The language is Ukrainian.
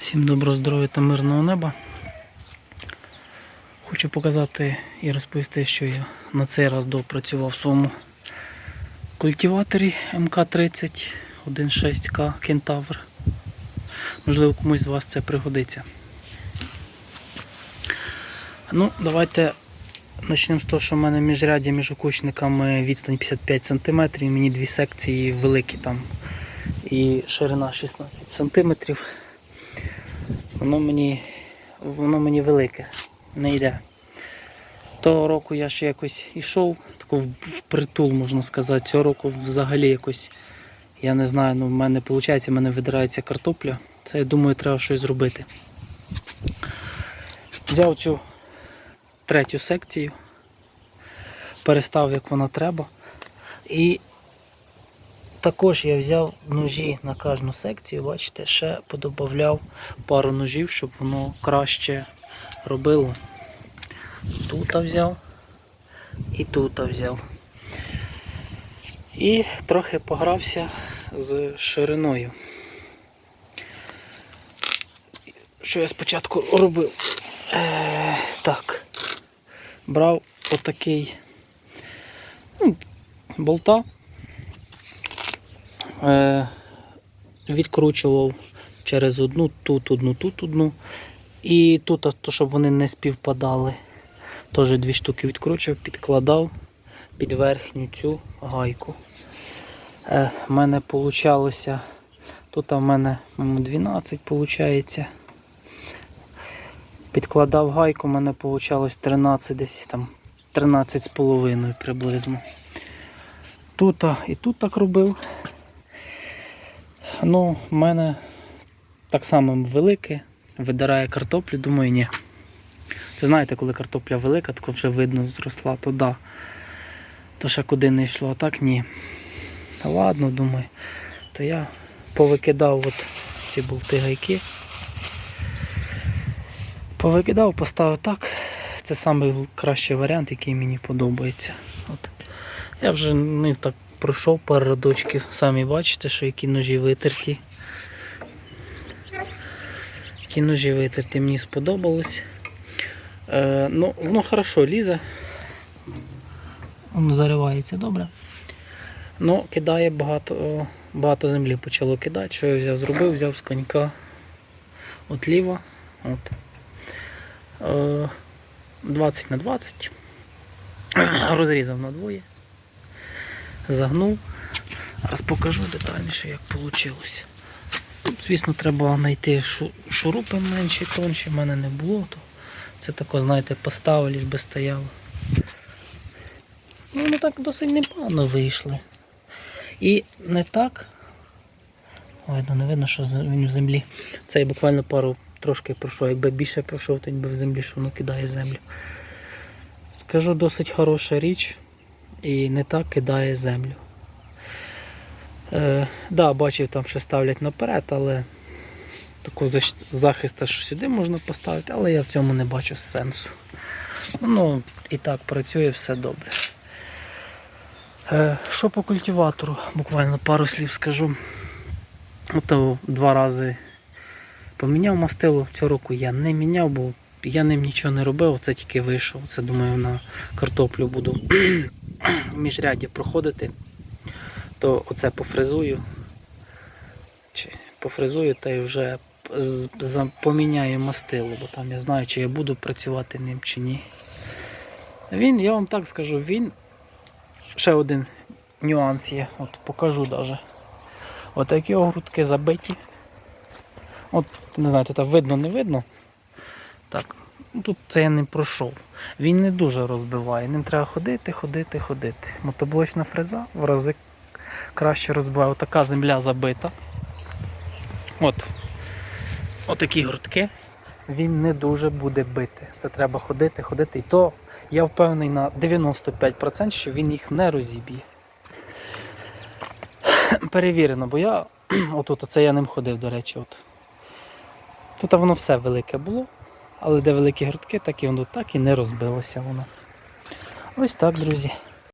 Всім доброго здоров'я та мирного неба. Хочу показати і розповісти, що я на цей раз допрацював в своєму культиваторі МК-30 1.6К Кентавр. Можливо, комусь з вас це пригодиться. Ну, давайте почнемо з того, що в мене міжряддя між окучниками відстань 55 см, мені дві секції великі там і ширина 16 см. Воно мені, воно мені велике, не йде. Того року я ще якось йшов, тако впритул, можна сказати. Цього року взагалі якось, я не знаю, ну в мене виходить, в мене видирається картопля. Це я думаю, треба щось зробити. Взяв цю третю секцію, перестав як вона треба. І також я взяв ножі на кожну секцію, бачите, ще подобавляв пару ножів, щоб воно краще робило. Тут взяв і тут взяв. І трохи погрався з шириною. Що я спочатку робив? Е, так. Брав отакий ну, болта е, відкручував через одну, тут одну, тут одну. І тут, то, щоб вони не співпадали. Теж дві штуки відкручував, підкладав під верхню цю гайку. Е, в мене вийшло, тут в мене 12 виходить. Підкладав гайку, в мене вийшло 13 десь там 13 з половиною приблизно. Тут і тут так робив. Ну, в мене так само велике, видирає картоплю, думаю, ні. Це знаєте, коли картопля велика, тако вже видно зросла, то да. То ще куди не йшло, а так ні. Та ладно, думаю. То я повикидав от ці болти гайки. Повикидав, поставив так. Це найкращий варіант, який мені подобається. От. Я вже ну, так пройшов пару радочків, самі бачите, що які ножі витерті. Які ножі витерті, мені сподобалось. Е, ну, воно хорошо лізе. Воно заривається добре. Ну, кидає багато, багато землі почало кидати. Що я взяв? Зробив, взяв з конька от ліва. От. Е, 20 на 20. Розрізав на двоє. Загнув. Зараз покажу детальніше, як вийшло. Тут, звісно, треба знайти шурупи менші, тонші, в мене не було. То це тако, знаєте, поставили, лиш би стояло. Ну, так досить непогано вийшли. І не так. Видно, не видно, що він в землі. Це я буквально пару трошки пройшов. Якби більше пройшов, то він би в землі, що воно кидає землю. Скажу, досить хороша річ і не так кидає землю. Е, да, бачив, там ще ставлять наперед, але такого захисту, що сюди можна поставити, але я в цьому не бачу сенсу. Воно і так працює, все добре. Е, що по культиватору? Буквально пару слів скажу. Ото два рази поміняв мастило. Цього року я не міняв, бо я ним нічого не робив, це тільки вийшов. Це думаю на картоплю буду міжряддя проходити. То оце пофрезую. Чи пофрезую та й вже поміняю мастило, бо там я знаю, чи я буду працювати ним чи ні. Він, я вам так скажу, він ще один нюанс є. От покажу навіть. Отакі огрудки забиті. От, не знаю, тут видно, не видно. Так, тут це я не пройшов. Він не дуже розбиває. Ним треба ходити, ходити, ходити. Мотоблочна фреза в рази краще розбиває. Отака земля забита. От. Отакі гуртки. Він не дуже буде бити. Це треба ходити, ходити. І то я впевнений на 95%, що він їх не розіб'є. Перевірено, бо я отут, це я ним ходив, до речі. От. Тут воно все велике було, але де великі гуртки, так і воно так і не розбилося воно. Ось так, друзі.